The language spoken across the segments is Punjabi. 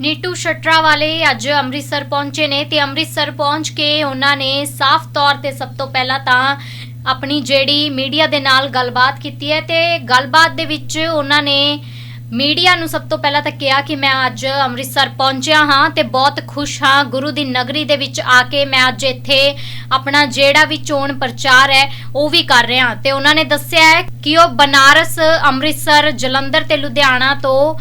ਨੀਟੂ ਸ਼ਟਰਾ ਵਾਲੇ ਅੱਜ ਅੰਮ੍ਰਿਤਸਰ ਪਹੁੰਚੇ ਨੇ ਤੇ ਅੰਮ੍ਰਿਤਸਰ ਪਹੁੰਚ ਕੇ ਉਹਨਾਂ ਨੇ ਸਾਫ਼ ਤੌਰ ਤੇ ਸਭ ਤੋਂ ਪਹਿਲਾਂ ਤਾਂ ਆਪਣੀ ਜਿਹੜੀ ਮੀਡੀਆ ਦੇ ਨਾਲ ਗੱਲਬਾਤ ਕੀਤੀ ਹੈ ਤੇ ਗੱਲਬਾਤ ਦੇ ਵਿੱਚ ਉਹਨਾਂ ਨੇ ਮੀਡੀਆ ਨੂੰ ਸਭ ਤੋਂ ਪਹਿਲਾਂ ਤਾਂ ਕਿਹਾ ਕਿ ਮੈਂ ਅੱਜ ਅੰਮ੍ਰਿਤਸਰ ਪਹੁੰਚਿਆ ਹਾਂ ਤੇ ਬਹੁਤ ਖੁਸ਼ ਹਾਂ। ਗੁਰੂ ਦੀ ਨਗਰੀ ਦੇ ਵਿੱਚ ਆ ਕੇ ਮੈਂ ਅੱਜ ਇੱਥੇ ਆਪਣਾ ਜਿਹੜਾ ਵੀ ਚੋਣ ਪ੍ਰਚਾਰ ਹੈ, ਉਹ ਵੀ ਕਰ ਰਿਹਾ ਤੇ ਉਹਨਾਂ ਨੇ ਦੱਸਿਆ ਹੈ ਕਿ ਉਹ ਬਨਾਰਸ ਅੰਮ੍ਰਿਤਸਰ ਜਲੰਧਰ ਤੇ ਲੁਧਿਆਣਾ ਤੋਂ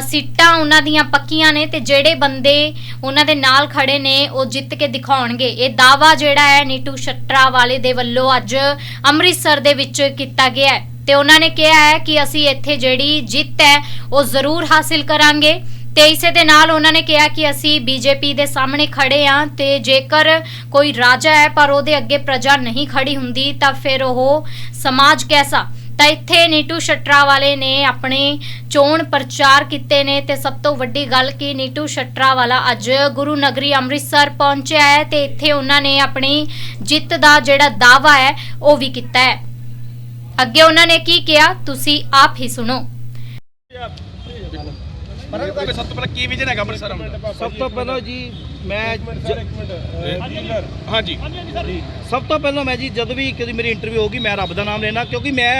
ਸੀਟਾਂ ਉਹਨਾਂ ਦੀਆਂ ਪੱਕੀਆਂ ਨੇ ਤੇ ਜਿਹੜੇ ਬੰਦੇ ਉਹਨਾਂ ਦੇ ਨਾਲ ਖੜੇ ਨੇ, ਉਹ ਜਿੱਤ ਕੇ ਦਿਖਾਉਣਗੇ। ਇਹ ਦਾਵਾ ਜਿਹੜਾ ਹੈ ਨੀਟੂ ਸ਼ਟਰਾ ਵਾਲੇ ਦੇ ਵੱਲੋਂ ਅੱਜ ਅੰਮ੍ਰਿਤਸਰ ਦੇ ਵਿੱਚ ਕੀਤਾ ਗਿਆ ਹੈ। ਤੇ ਉਹਨਾਂ ਨੇ ਕਿਹਾ ਹੈ ਕਿ ਅਸੀਂ ਇੱਥੇ ਜਿਹੜੀ ਜਿੱਤ ਹੈ, ਉਹ ਜ਼ਰੂਰ ਹਾਸਿਲ ਕਰਾਂਗੇ। ਤੇ ਇਸੇ ਦੇ ਨਾਲ ਉਹਨਾਂ ਨੇ ਕਿਹਾ ਕਿ ਅਸੀਂ ਬੀਜੇਪੀ ਦੇ ਸਾਹਮਣੇ ਖੜੇ ਆ ਤੇ ਜੇਕਰ ਕੋਈ ਰਾਜਾ ਹੈ ਪਰ ਉਹਦੇ ਅੱਗੇ ਪ੍ਰਜਾ ਨਹੀਂ ਖੜੀ ਹੁੰਦੀ, ਤਾਂ ਫਿਰ ਉਹ ਸਮਾਜ ਕੈਸਾ? ਤਾਂ ਇੱਥੇ ਨੀਟੂ ਸ਼ਟਰਾ ਵਾਲੇ ਨੇ ਆਪਣੇ ਚੋਣ ਪ੍ਰਚਾਰ ਕੀਤੇ ਨੇ ਤੇ ਸਭ ਤੋਂ ਵੱਡੀ ਗੱਲ ਕਿ ਨੀਟੂ ਸ਼ਟਰਾ ਵਾਲਾ ਅੱਜ ਗੁਰੂ ਨਗਰੀ ਅੰਮ੍ਰਿਤਸਰ ਪਹੁੰਚਿਆ ਹੈ ਤੇ ਇੱਥੇ ਉਹਨਾਂ ਨੇ ਆਪਣੀ ਜਿੱਤ ਦਾ ਜਿਹੜਾ ਦਾਵਾ ਹੈ ਉਹ ਵੀ ਕੀਤਾ ਹੈ। ਅੱਗੇ ਉਹਨਾਂ ਨੇ ਕੀ ਕਿਹਾ ਤੁਸੀਂ ਆਪ ਹੀ ਸੁਣੋ। ਸਭ ਤੋਂ ਪਹਿਲਾਂ ਕੀ ਵਿਜਨ ਹੈਗਾ ਅੰਮ੍ਰਿਤਸਰ ਦਾ? ਸਭ ਤੋਂ ਪਹਿਲਾਂ ਜੀ ਮੈਂ ਜ- ਹਾਂਜੀ। ਸਭ ਤੋਂ ਪਹਿਲਾਂ ਮੈਂ ਜੀ ਜਦੋਂ ਵੀ ਕਦੀ ਮੇਰੀ ਇੰਟਰਵਿਊ ਹੋਗੀ ਮੈਂ ਰੱਬ ਦਾ ਨਾਮ ਲੈਣਾ ਕਿਉਂਕਿ ਮੈਂ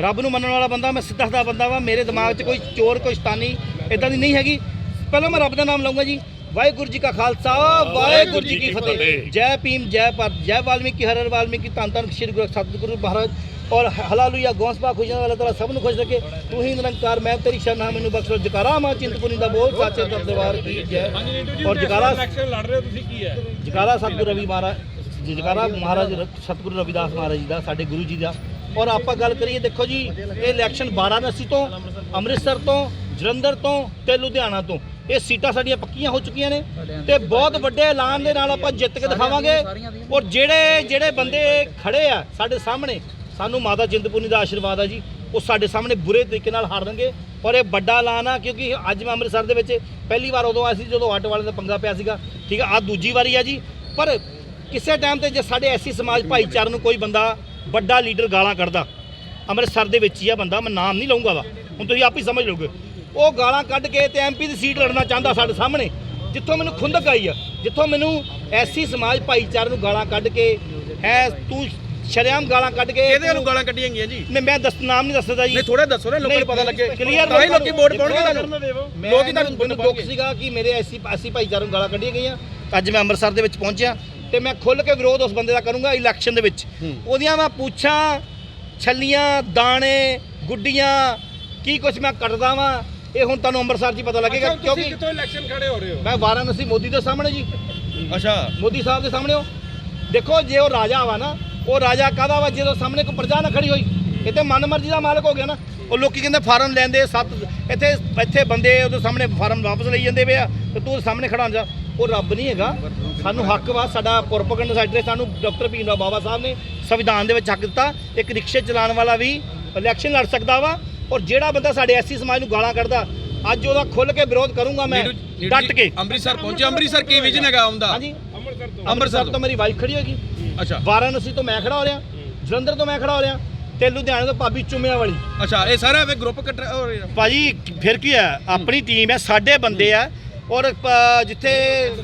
ਰੱਬ ਨੂੰ ਮੰਨਣ ਵਾਲਾ ਬੰਦਾ ਮੈਂ ਸਿੱਧਾ ਸਾਦਾ ਬੰਦਾ ਵਾ ਮੇਰੇ ਦਿਮਾਗ 'ਚ ਕੋਈ ਚੋਰ ਕੋਈ ਸ਼ਤਾਨੀ ਇਦਾਂ ਦੀ ਨਹੀਂ ਹੈਗੀ। ਪਹਿਲਾਂ ਮੈਂ ਰੱਬ ਦਾ ਨਾਮ ਲਵਾਂਗਾ ਜੀ। ਵਾਹਿਗੁਰੂ ਜੀ ਕਾ ਖਾਲਸਾ ਵਾਹਿਗੁਰੂ ਜੀ ਕੀ ਫਤਿਹ। ਜੈ ਭੀਮ ਜੈ ਭਾਰਤ ਜੈ ਵਾਲਮੀਕੀ ਹਰ ਹਰ ਵਾਲਮੀਕੀ ਧੰਨ ਧੰਨ ਸ਼੍ਰੀ ਗੁਰੂ ਸਤਿਗੁਰੂ ਮਹਾਰਾਜ। ਔਰ ਹਲਾਲੂਇਆ ਗੌਂਸਪਾ ਖੁਸ਼ੀਆਂ ਵਾਲਾ ਤਾਲਾ ਸਭ ਨੂੰ ਖੁਸ਼ ਰੱਖੇ। ਤੂੰ ਹੀ ਨਿਰੰਕਾਰ ਮੈਂ ਤੇਰੀ ਸ਼ਰਨ ਮੈਨੂੰ ਬਖਸ਼ੋ। ਜਕਾਰਾ ਮਾਂ ਚਿੰਤਪੁਰਨੀ ਦਾ ਬੋਲ ਸਾਚੇ ਦਰ ਦਰਬਾਰ ਕੀ ਜੈ। ਔਰ ਜਕਾਰਾ ਇਲੈਕਸ਼ਨ ਲੜ ਰਹੇ ਹੋ ਤੁਸੀਂ ਕੀ ਹੈ? ਜਕਾਰਾ ਸਤਿਗੁਰੂ ਰਵੀ ਮਹਾਰਾਜ ਜਕਾਰਾ ਮਹਾਰਾਜ ਸਤਿਗੁਰੂ ਰਵਿਦਾਸ ਮਹਾਰਾਜ ਜੀ ਦਾ ਸਾਡੇ ਗੁਰੂ ਜੀ ਦਾ। ਔਰ ਆਪਾਂ ਗੱਲ ਕਰੀਏ, ਦੇਖੋ ਜੀ, ਇਹ ਇਲੈਕਸ਼ਨ ਵਾਰਾਣਸੀ ਤੋਂ, ਅੰਮ੍ਰਿਤਸਰ ਤੋਂ, ਜਲੰਧਰ ਤੋਂ ਤੇ ਲੁਧਿਆਣਾ ਤੋਂ। ਇਹ ਸੀਟਾਂ ਸਾਡੀਆਂ ਪੱਕੀਆਂ ਹੋ ਚੁੱਕੀਆਂ ਨੇ ਤੇ ਬਹੁਤ ਵੱਡੇ ਐਲਾਨ ਦੇ ਨਾਲ ਆਪਾਂ ਜਿੱਤ ਕੇ ਦਿਖਾਵਾਂਗੇ। ਔਰ ਜਿਹੜੇ ਜਿਹੜੇ ਬੰਦੇ ਖੜੇ ਆ ਸਾਡੇ ਸਾਹਮਣੇ, ਸਾਨੂੰ ਮਾਤਾ ਚਿੰਤਪੁਰਨੀ ਦਾ ਆਸ਼ੀਰਵਾਦ ਆ ਜੀ, ਉਹ ਸਾਡੇ ਸਾਹਮਣੇ ਬੁਰੇ ਤਰੀਕੇ ਨਾਲ ਹਾਰਨਗੇ ਔਰ ਇਹ ਵੱਡਾ ਐਲਾਨ ਆ, ਕਿਉਂਕਿ ਅੱਜ ਮੈਂ ਅੰਮ੍ਰਿਤਸਰ ਦੇ ਵਿੱਚ ਪਹਿਲੀ ਵਾਰ ਉਦੋਂ ਆਇਆ ਸੀ, ਜਦੋਂ ਆਟੋ ਵਾਲੇ ਦਾ ਪੰਗਾ ਪਿਆ ਸੀਗਾ। ਠੀਕ ਆ ਆ ਦੂਜੀ ਵਾਰੀ ਆ ਜੀ। ਪਰ ਕਿਸੇ ਟਾਈਮ ਤੇ ਜੇ ਸਾਡੇ ਐਸੀ ਸਮਾਜ ਭਾਈਚਾਰੇ ਨੂੰ ਕੋਈ ਬੰਦਾ ਵੱਡਾ ਲੀਡਰ ਗਾਲਾਂ ਕੱਢਦਾ। ਅੰਮ੍ਰਿਤਸਰ ਦੇ ਵਿੱਚ ਹੀ ਆ ਬੰਦਾ ਮੈਂ ਨਾਮ ਨਹੀਂ ਲਊਂਗਾ ਵਾ। ਹੁਣ ਤੁਸੀਂ ਆਪ ਹੀ ਸਮਝ ਲਓਗੇ। ਉਹ ਗਾਲਾਂ ਕੱਢ ਕੇ ਤੇ ਐਮਪੀ ਦੀ ਸੀਟ ਲੜਨਾ ਚਾਹੁੰਦਾ ਸਾਡੇ ਸਾਹਮਣੇ। ਜਿੱਥੋਂ ਮੈਨੂੰ ਖੁੰਦਕ ਆਈ ਆ ਜਿੱਥੋਂ ਮੈਨੂੰ ਐਸੀ ਸਮਾਜ ਭਾਈਚਾਰੇ ਨੂੰ ਗਾਲਾਂ ਕੱਢ ਕੇ ਹੈ ਤੂੰ ਸ਼ਰੇਆਮ ਗਾਲਾਂ ਕੱਢ ਕੇ ਕਿਹਦੇ ਨੂੰ ਗਾਲਾਂ ਕੱਢੀਆਂ ਗਈਆਂ ਜੀ? ਨਹੀਂ ਮੈਂ ਦੱਸ ਨਾਮ ਨਹੀਂ ਦੱਸਦਾ ਜੀ। ਨਹੀਂ ਥੋੜਾ ਦੱਸੋ ਨਾ ਲੋਕਾਂ ਨੂੰ ਪਤਾ ਲੱਗੇ। ਕਲੀਅਰ ਤਾਂ ਹੀ ਲੋਕੀ ਵੋਟ ਪਾਉਣਗੇ ਤੁਹਾਨੂੰ। ਲੋਕ ਤੁਹਾਨੂੰ ਦੁੱਖ ਸੀਗਾ ਕਿ ਮੇਰੇ ਐਸੀ ਐਸੀ ਭਾਈਚਾਰੇ ਨੂੰ ਗਾਲਾਂ ਕੱਢੀਆਂ ਗਈਆਂ। ਅੱਜ ਮੈਂ ਅੰਮ੍ਰਿਤਸਰ ਦੇ ਵਿੱਚ ਪਹੁੰਚਿਆ। ਤੇ ਮੈਂ ਖੁੱਲ ਕੇ ਵਿਰੋਧ ਉਸ ਬੰਦੇ ਦਾ ਕਰੂੰਗਾ ਇਲੈਕਸ਼ਨ ਦੇ ਵਿੱਚ। ਉਹਦੀਆਂ ਮੈਂ ਪੁੱਛਾਂ ਛੱਲੀਆਂ ਦਾਣੇ ਗੁੱਡੀਆਂ ਕੀ ਕੁਛ ਮੈਂ ਕੱਟਦਾ ਵਾਂ ਇਹ ਹੁਣ ਤੁਹਾਨੂੰ ਅੰਮ੍ਰਿਤਸਰ 'ਚ ਹੀ ਪਤਾ ਲੱਗੇਗਾ ਕਿਉਂਕਿ ਕਿੱਥੋਂ ਇਲੈਕਸ਼ਨ ਖੜੇ ਹੋ ਰਹੇ ਮੈਂ ਵਾਰਾਣਸੀ ਮੋਦੀ ਦੇ ਸਾਹਮਣੇ ਜੀ। ਹੋ ਅੱਛਾ। ਮੋਦੀ ਸਾਹਿਬ ਦੇ ਸਾਹਮਣੇ ਹੋ। ਦੇਖੋ ਜੇ ਉਹ ਰਾਜਾ ਵਾ ਨਾ ਉਹ ਰਾਜਾ ਕਾਹਦਾ ਵਾ? ਜਦੋਂ ਸਾਹਮਣੇ ਕੋਈ ਪ੍ਰਜਾ ਨਾ ਖੜੀ ਹੋਈ ਇਹ ਤੇ ਮਨਮਰਜ਼ੀ ਦਾ ਮਾਲਕ ਹੋ ਗਿਆ ਨਾ। ਉਹ ਲੋਕੀ ਕਹਿੰਦੇ ਫਾਰਮ ਲੈਂਦੇ ਸੱਤ ਇੱਥੇ ਇੱਥੇ ਬੰਦੇ ਉਹਦੇ ਸਾਹਮਣੇ ਫਾਰਮ ਵਾਪਸ ਲਈ ਜਾਂਦੇ ਵੇ ਆ ਤੇ ਤੂੰ ਸਾਹਮਣੇ ਖੜਾ ਹੋ ਜਾ। ਉਹ ਰੱਬ ਨਹੀਂ ਹੈਗਾ। ਸਾਨੂੰ ਹੱਕ ਵਾ ਸਾਡਾ ਪੁਰਪਗੰਡ ਸਾਡੇ ਸਾਨੂੰ ਡਾਕਟਰ ਭੀਮ ਰਾਓ ਬਾਬਾ ਸਾਹਿਬ ਨੇ ਸੰਵਿਧਾਨ ਦੇ ਵਿੱਚ ਹੱਕ ਦਿੱਤਾ। ਇੱਕ ਰਿਕਸ਼ੇ ਚਲਾਉਣ ਵਾਲਾ ਵੀ ਇਲੈਕਸ਼ਨ ਲੜ ਸਕਦਾ ਵਾ ਔਰ ਜਿਹੜਾ ਬੰਦਾ ਸਾਡੇ ਐਸੀ ਸਮਾਜ ਨੂੰ ਗਾਲਾਂ ਕੱਢਦਾ ਅੱਜ ਉਹਦਾ ਖੁੱਲ ਕੇ ਵਿਰੋਧ ਕਰੂੰਗਾ ਮੈਂ ਡਟ ਕੇ। ਅੰਮ੍ਰਿਤਸਰ ਪਹੁੰਚੇ ਅੰਮ੍ਰਿਤਸਰ ਕੀ ਵਿਜਨ ਹੈਗਾ ਆਉਂਦਾ ਹਾਂਜੀ। ਅੰਮ੍ਰਿਤਸਰ ਅੰਮ੍ਰਿਤਸਰ ਤੋਂ ਮੇਰੀ ਵਾਈਫ ਖੜੀ ਹੋਗੀ ਅੱਛਾ। ਵਾਰਾਣਸੀ ਤੋਂ ਮੈਂ ਖੜਾ ਹੋ ਰਿਹਾ ਜਲੰਧਰ ਤੋਂ ਮੈਂ ਖੜਾ ਹੋ ਰਿਹਾ ਤੇ ਲੁਧਿਆਣੇ ਤੋਂ ਭਾਬੀ ਚੁੰਮਿਆਂ ਵਾਲੀ ਅੱਛਾ ਇਹ ਸਾਰਾ ਵੇ ਗਰੁੱਪ ਕੱਟ ਭਾਜੀ ਫਿਰ ਕੀ ਹੈ? ਆਪਣੀ ਟੀਮ ਹੈ ਸਾਡੇ ਬੰਦੇ ਆ ਔਰ ਪ- ਜਿੱਥੇ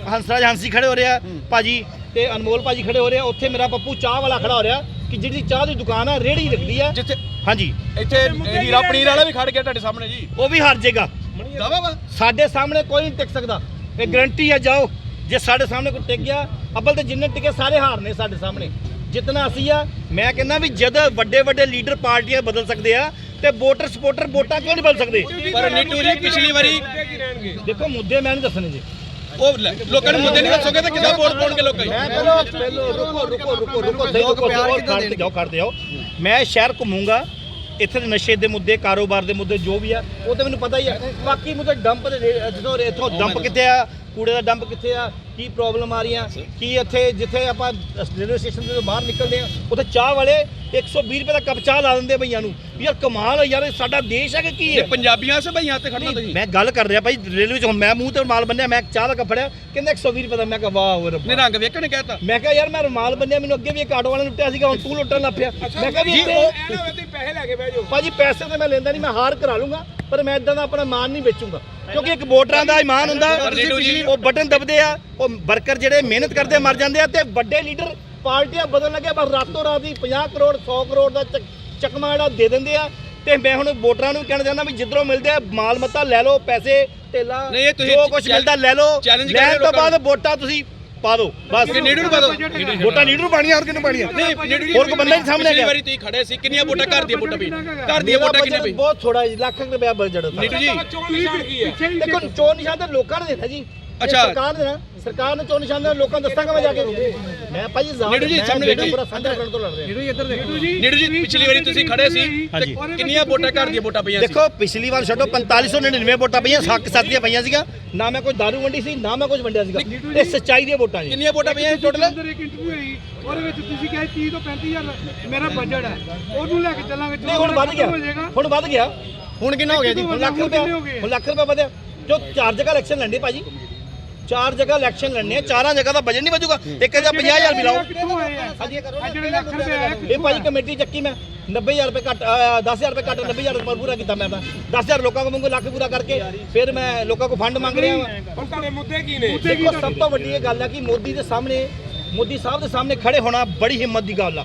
ਹੰਸਰਾਜ ਹੰਸੀ ਖੜੇ ਹੋ ਰਿਹਾ ਭਾਜੀ ਤੇ ਅਨਮੋਲ ਭਾਜੀ ਖੜੇ ਹੋ ਰਿਹਾ ਉੱਥੇ ਮੇਰਾ ਪੱਪੂ ਚਾਹ ਵਾਲਾ ਖੜਾ ਹੋ ਰਿਹਾ ਕਿ ਜਿਹੜੀ ਚਾਹ ਦੀ ਦੁਕਾਨ ਹੈ ਰੇੜੀ ਰੱਖਦੀ ਹੈ ਜਿੱਥੇ ਹਾਂਜੀ। ਇੱਥੇ ਹੀਰਾ ਪਨੀਰ ਵਾਲਾ ਵੀ ਖੜ ਗਿਆ ਤੁਹਾਡੇ ਸਾਹਮਣੇ ਜੀ। ਉਹ ਵੀ ਹਾਰ ਜਾਏਗਾ। ਦਾਵਾ ਵਾ। ਸਾਡੇ ਸਾਹਮਣੇ ਕੋਈ ਨਹੀਂ ਟਿਕ ਸਕਦਾ। ਇਹ ਗਰੰਟੀ ਹੈ ਜਾਓ। ਜੇ ਸਾਡੇ ਸਾਹਮਣੇ ਕੋਈ ਟਿਕ ਗਿਆ ਅੱਬਲ ਤੇ ਜਿੰਨੇ ਟਿਕੇ ਸਾਰੇ ਹਾਰਨੇ ਸਾਡੇ ਸਾਹਮਣੇ। ਜਿਤਨਾ ਅਸੀਂ ਆ ਮੈਂ ਕਹਿੰਦਾ ਵੀ ਜਦ ਵੱਡੇ ਵੱਡੇ ਲੀਡਰ ਪਾਰਟੀਆਂ ਬਦਲ ਸਕਦੇ ਆ ਤੇ ਵੋਟਰ ਸਪੋਰਟਰ ਵੋਟਾਂ ਕਿਉਂ ਨਹੀਂ ਬਦਲ ਸਕਦੇ? ਪਰ ਨੀਟੂ ਜੀ ਪਿਛਲੀ ਵਾਰੀ ਦੇਖੋ ਮੁੱਦੇ ਮੈਂ ਨਹੀਂ ਦੱਸਣੇ ਜੀ। ਉਹ ਲੋਕਾਂ ਨੂੰ ਮੁੱਦੇ ਨਹੀਂ ਦੱਸੋਗੇ ਤਾਂ ਕਿੱਦਾਂ ਵੋਟ ਪਾਉਣਗੇ ਲੋਕਾਂ ਮੈਂ ਪਹਿਲਾਂ ਪਹਿਲਾਂ ਰੁਕੋ ਰੁਕੋ ਰੁਕੋ ਰੁਕੋ ਸਹੀ ਰੁਕੋ ਹੋਰ ਖੜਦੇ ਜਾਓ ਖੜਦੇ ਜਾਓ। ਮੈਂ ਸ਼ਹਿਰ ਘੁੰਮੂੰਗਾ ਇੱਥੇ ਦੇ ਨਸ਼ੇ ਦੇ ਮੁੱਦੇ ਕਾਰੋਬਾਰ ਦੇ ਮੁੱਦੇ ਜੋ ਵੀ ਆ ਉਹ ਤਾਂ ਮੈਨੂੰ ਪਤਾ ਹੀ ਆ। ਬਾਕੀ ਮੁੱਦੇ ਡੰਪ ਦੇ ਜਦੋਂ ਇੱਥੋਂ ਡੰਪ ਕਿੱਥੇ ਆ? ਕੂੜੇ ਦਾ ਡੰਪ ਕਿੱਥੇ ਆ? ਕੀ ਪ੍ਰੋਬਲਮ ਆ ਰਹੀਆਂ ਕੀ ਇੱਥੇ ਜਿੱਥੇ ਆਪਾਂ ਰੇਲਵੇ ਸਟੇਸ਼ਨ ਤੋਂ ਬਾਹਰ ਨਿਕਲਦੇ ਆ ਉੱਥੇ ਚਾਹ ਵਾਲੇ 120 ਰੁਪਏ ਦਾ ਕੱਪ ਚਾਹ ਲਾ ਦਿੰਦੇ ਭਈਆਂ ਨੂੰ। ਯਾਰ ਕਮਾਲ ਆ ਯਾਰ ਇਹ ਸਾਡਾ ਦੇਸ਼ ਹੈ ਕਿ ਕੀ ਇਹ ਹੈ ਪੰਜਾਬੀਆਂ ਸੇ ਭਈਆਂ ਤੇ ਖੜਨਾ ਤੁਸੀਂ। ਮੈਂ ਗੱਲ ਕਰ ਰਿਹਾ ਭਾਈ ਰੇਲਵੇ ਚ ਮੈਂ ਮੂੰਹ ਤੇ ਰੁਮਾਲ ਬੰਨਿਆ ਮੈਂ ਚਾਹ ਦਾ ਕੱਪ ਫੜਿਆ ਕਹਿੰਦਾ 120 ਰੁਪਏ ਦਾ ਮੈਂ ਕਿਹਾ ਵਾਹ ਰੱਬਾ। ਨੇ ਰੰਗ ਵੇਖਣ ਕਹਿਤਾ। ਮੈਂ ਕਿਹਾ ਯਾਰ ਮੈਂ ਰੁਮਾਲ ਬੰਨਿਆ ਮੈਨੂੰ ਅੱਗੇ ਵੀ ਇੱਕ ਆਟੋ ਵਾਲੇ ਨੇ ਲੁੱਟਿਆ ਸੀਗਾ ਹੁਣ ਤੂੰ ਲੁੱਟਣ ਲੱਗ ਪਿਆ। ਮੈਂ ਕਿਹਾ ਵੀ ਜੀ, ਇੱਥੇ ਉਹ- ਭਾਜੀ ਪੈਸੇ ਤੇ ਮੈਂ ਲੈਂਦਾ ਨਹੀਂ ਮੈਂ ਹਾਰ ਕਰਾ ਲੂੰਗਾ ਪਰ ਮੈਂ ਇਦਾਂ ਦਾ ਆਪਣਾ ਮਾਨ ਨਹੀਂ ਵੇਚੂੰਗਾ। ਕਿਉਂਕਿ ਇੱਕ ਵੋਟਰਾਂ ਦਾ ਇਮਾਨ ਹੁੰਦਾ ਉਹ ਬਟਨ ਦਬਦੇ ਆ ਉਹ ਵਰਕਰ ਜਿਹੜੇ ਮਿਹਨਤ ਕਰਦੇ ਮਰ ਜਾਂਦੇ ਆ ਤੇ ਵੱਡੇ ਲੀਡਰ ਪਾਰਟੀਆਂ ਬਦਲਣ ਲੱਗੇ ਬਸ ਰਾਤੋਂ ਰਾਤ ਹੀ 50 ਕਰੋੜ 100 ਕਰੋੜ ਦਾ ਚੱਕ- ਚਕਮਾ ਜਿਹੜਾ ਦੇ ਦਿੰਦੇ ਆ। ਤੇ ਮੈਂ ਹੁਣ ਵੋਟਰਾਂ ਨੂੰ ਕਹਿਣਾ ਚਾਹੁੰਦਾ ਵੀ ਜਿੱਧਰੋਂ ਮਿਲਦੇ ਆ ਮਾਲ ਮੱਤਾ ਲੈ ਲਓ ਪੈਸੇ ਢੇਲਾ ਜੋ ਕੁਝ ਮਿਲਦਾ ਲੈ ਲਓ। ਲੈਣ ਤੋਂ ਬਾਅਦ ਵੋਟਾਂ ਤੁਸੀਂ ਪਾ ਦਿਓ ਬਸ। ਕਿ ਨੀਡੂ ਨੂੰ ਪਾ ਦਿਓ ਵੋਟਾਂ ਲੀਡਰ ਨੂੰ ਪਾਣੀਆਂ ਹੋਰ ਕਿਹਨੂੰ ਪਾਣੀਆਂ ਨਹੀਂ ਨੀਡੂ ਹੋਰ ਕੋਈ ਬੰਦਾ ਨਹੀਂ ਸਾਹਮਣੇ ਗਿਆ। ਵਾਰੀ ਤੁਸੀਂ ਖੜੇ ਸੀ ਕਿੰਨੀਆਂ ਵੋਟਾਂ ਘਰ ਦੀਆਂ ਵੋਟਾਂ ਪਈ ਘਰ ਦੀਆਂ ਵੋਟਾਂ ਕਿੰਨੀਆਂ ਪਈ ਬਹੁਤ ਥੋੜਾ ਜੀ ਲੱਖ ਕੁ ਰੁਪਇਆ ਬਜਟ ਨੀਟੂ ਜੀ ਦੇਖੋ ਚੋਣ ਨਿਸ਼ਾਨ ਤਾਂ ਲੋਕਾਂ ਨੇ ਦੇਣਾ ਜੀ। ਅੱਛਾ। ਸਰਕਾਰ ਨੇ ਦੇਣਾ ਸਰਕਾਰ ਨੇ ਚੋਣ ਨਿਸ਼ਾਨ ਲੋਕਾਂ ਨੂੰ ਦੱਸਾਂਗਾ ਮੈਂ ਜਾ ਕੇ? ਮੈਂ ਭਾਜੀ ਜ਼ਾਹਰ ਨੀਟੂ ਜੀ, ਸਾਹਮਣੇ ਦੇਖੀ। ਪੂਰਾ ਸਾਂਝਾ ਕਰਨ ਤੋਂ ਲੜ ਰਿਹਾ। ਨੀਡੂ ਜੀ ਪਿਛਲੀ ਵਾਰੀ ਤੁਸੀਂ ਖੜੇ ਸੀ ਹਾਂਜੀ। ਤੇ ਕਿੰਨੀਆਂ ਵੋਟਾਂ ਘਰ ਦੀਆਂ ਵੋਟਾਂ ਪਈਆਂ ਸੀ? ਦੇਖੋ ਪਿਛਲੀ ਵਾਰ ਛੱਡੋ 4599 ਵੋਟਾਂ ਪਈਆਂ ਸੱਕ ਸਾਥੀਆਂ ਪਈਆਂ ਸੀਗਾ ਨਾ ਮੈਂ ਕੋਈ ਦਾਰੂ ਵੰਡੀ ਸੀ ਨਾ ਮੈਂ ਕੁਝ ਵੰਡਿਆ ਸੀਗਾ। ਇਹ ਸੱਚਾਈ ਦੀਆਂ ਵੋਟਾਂ ਜੀ। ਕਿੰਨੀਆਂ ਵੋਟਾਂ ਪਈਆਂ ਟੋਟਲ ਅੰਦਰ ਇੱਕ ਇੰਟਰਵਿਊ ਹੋਈ ਉਹਦੇ ਵਿੱਚ ਤੁਸੀਂ ਕਹੇ 30 ਤੋਂ 35000 ਮੇਰਾ ਬਜਟ ਹੈ। ਉਹਨੂੰ ਲੈ ਕੇ ਚੱਲਾਂਗੇ ਨਹੀਂ ਹੁਣ ਵੱਧ ਗਿਆ। ਹੁਣ ਵੱਧ ਗਿਆ। ਹੁਣ ਕਿੰਨਾ ਹੋ ਗਿਆ ਜੀ? ਹੁਣ ਲੱਖ ਰੁਪਇਆ ਹੁਣ ਲੱਖ ਰੁਪਇਆ ਵਧਿਆ। ਜੋ ਚਾਰ ਜਗ੍ਹਾ ਇਲੈਕਸ਼ਨ ਲੜਨੇ ਭਾਜੀ। ਚਾਰ ਜਗ੍ਹਾ ਇਲੈਕਸ਼ਨ ਲੜਨੇ ਆ ਚਾਰਾਂ ਜਗ੍ਹਾ ਦਾ ਬਜਟ ਨਹੀਂ ਵਧੂਗਾ। ਇੱਕ ਜਗ੍ਹਾ 50000 ਵੀ ਲਾਓ। ਇਹ ਭਾਜੀ ਕਮੇਟੀ ਚੱਕੀ ਮੈਂ। 90000 ਰੁਪਏ ਅਹ 10000 ਰੁਪਏ ਕੱਟ 90000 ਰੁਪਏ ਪੂਰਾ ਕੀਤਾ ਮੈਂ ਤਾਂ। 10000 ਲੋਕਾਂ ਕੋਲ ਮੰਗੋ ਲੱਖ ਪੂਰਾ ਕਰਕੇ ਫਿਰ ਮੈਂ ਲੋਕਾਂ ਕੋਲ ਫੰਡ ਮੰਗ ਰਿਹਾ ਹਾਂ ਹੁਣ ਤੁਹਾਡੇ ਮੁੱਦੇ ਕੀ ਨੇ? ਦੇਖੋ ਸਭ ਤੋਂ ਵੱਡੀ ਇਹ ਗੱਲ ਹੈ ਕਿ ਮੋਦੀ ਦੇ ਸਾਹਮਣੇ ਮੋਦੀ ਸਾਹਿਬ ਦੇ ਸਾਹਮਣੇ ਖੜੇ ਹੋਣਾ ਬੜੀ ਹਿੰਮਤ ਦੀ ਗੱਲ ਆ।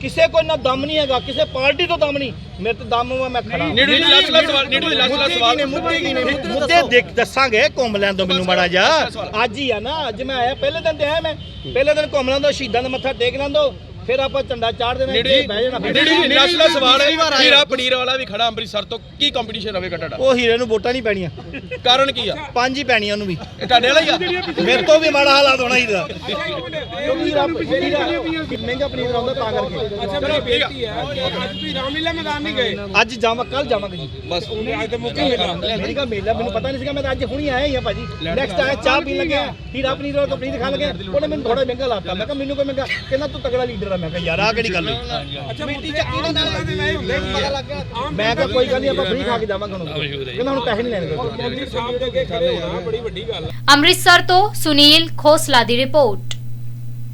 ਕਿਸੇ ਕੋਲ ਨਾ ਦਮ ਨਹੀਂ ਹੈਗਾ ਕਿਸੇ ਪਾਰਟੀ ਤੋਂ ਦਮ ਨਹੀਂ। ਮੇਰੇ ਤੇ ਦਮ ਵਾ ਮੈਂ ਖੜਾ। ਨੀਡੂ ਜੀ ਲਾਸਟ ਲਾਸਟ ਸਵਾਲ ਨੀਡੂ ਜੀ ਲਾਸਟ ਲਾਸਟ ਸਵਾਲ। ਮੁੱਦੇ ਕੀ ਨੇ ਮੁੱਦੇ ਦੇਖ ਦੱਸਾਂਗੇ ਘੁੰਮ ਲੈਣ ਦੋ ਮੈਨੂੰ ਮਾੜਾ ਜਾ ਅੱਜ ਹੀ ਆ ਨਾ ਅੱਜ ਮੈਂ ਆਇਆ ਪਹਿਲੇ ਦਿਨ ਤੇ ਆਇਆ ਮੈਂ। ਪਹਿਲੇ ਦਿਨ ਘੁੰਮ ਲੈਂਦਾ ਸ਼ਹੀਦਾਂ ਦਾ ਮੱਥਾ ਟੇਕ ਲੈਂਦੋ। ਫਿਰ ਆਪਾਂ ਝੰਡਾ ਚਾੜ ਦੇਣਾ ਜੀ ਬਹਿ ਜਾਣਾ ਫਿਰ। ਨੀਡੂ ਜੀ ਲਾਸਟ ਲਾਸਟ ਸਵਾਲ ਹੈ ਹੀਰਾ ਪਨੀਰ ਵਾਲਾ ਵੀ ਖੜਾ ਅੰਮ੍ਰਿਤਸਰ ਤੋਂ ਕੀ ਕੰਪੀਟੀਸ਼ਨ ਰਹੇਗਾ ਤੁਹਾਡਾ ਉਹ ਹੀਰੇ ਨੂੰ ਵੋਟਾਂ ਨਹੀਂ ਪੈਣੀਆਂ। ਕਾਰਨ ਕੀ ਆ? ਪੰਜ ਹੀ ਪੈਣੀਆਂ ਉਹਨੂੰ ਵੀ। ਇਹ ਤੁਹਾਡੇ ਵਾਲਾ ਹੀ ਆ? ਮੇਰੇ ਤੋਂ ਵੀ ਮਾੜਾ ਹਾਲਾਤ ਹੋਣਾ ਹੀ ਦਾ ਮਹਿੰਗਾ ਪਨੀਰ ਆਉਂਦਾ ਤਾਂ ਕਰਕੇ? ਅੱਛਾ ਮੇਰੀ ਬੇਟੀ ਹੈ ਅੱਜ ਤੁਸੀਂ ਰਾਮਲੀਲਾ ਮੈਦਾਨ ਨਹੀਂ ਗਏ। ਅੱਜ ਜਾਵਾਂ ਕੱਲ ਜਾਵਾਂਗੇ ਜੀ। ਬਸ। ਅੱਜ ਤੇ ਮੁੱਕੇ ਮੇਰੀ ਮੇਲਾ ਮੈਨੂੰ ਪਤਾ ਨਹੀਂ ਸੀਗਾ ਮੈਂ ਤਾਂ ਅੱਜ ਹੁਣੀ ਆਇਆ ਹੀ ਆ ਭਾਜੀ। ਨੈਕਸਟ ਆਇਆ ਚਾਹ ਪੀਣ ਲੱਗਿਆ। ਹੀਰਾ ਪਨੀਰ ਵਾਲਾ ਪਨੀਰ ਖਾਣ ਲੱਗਿਆ ਉਹਨੇ ਮੈਨੂੰ ਥੋੜਾ ਮਹਿੰਗਾ ਲਾਤਾ। ਮੈਂ ਕਿਹਾ ਮੈਨੂੰ ਕੋਈ ਮਹਿੰਗਾ ਕਹਿੰਦਾ ਤੂੰ ਤਗੜਾ ਲੀਡਰ ਆ ਮੈਂ ਕਿਹਾ ਯਾਰ ਆ ਕਿਹੜੀ ਗੱਲ ਹੈ ਅੱਛਾ ਮਿੱਟੀ ਚੱਕੀ ਦੇ ਨਾਲ ਤੇ ਮੈਂ ਹੁੰਦੇ। ਕੀ ਆ ਮੈਂ ਕਿਹਾ ਕੋਈ ਗੱਲ ਨਹੀਂ ਆਪਾਂ ਫ੍ਰੀ ਖਾ ਕੇ ਜਾਵਾਂਗੇ ਹੁਣ ਕਹਿੰਦਾ ਹੁਣ ਪੈਸੇ ਨਹੀਂ ਲੈਣੇ ਮੋਦੀ ਸਾਹਿਬ ਦੇ ਅੱਗੇ ਖੜੇ ਹੋਣਾ ਬੜੀ ਵੱਡੀ ਗੱਲ ਹੈ ਅੰਮ੍ਰਿਤਸਰ ਤੋਂ ਸੁਨੀਲ ਖੋਸਲਾ ਦੀ ਰਿਪੋਰਟ।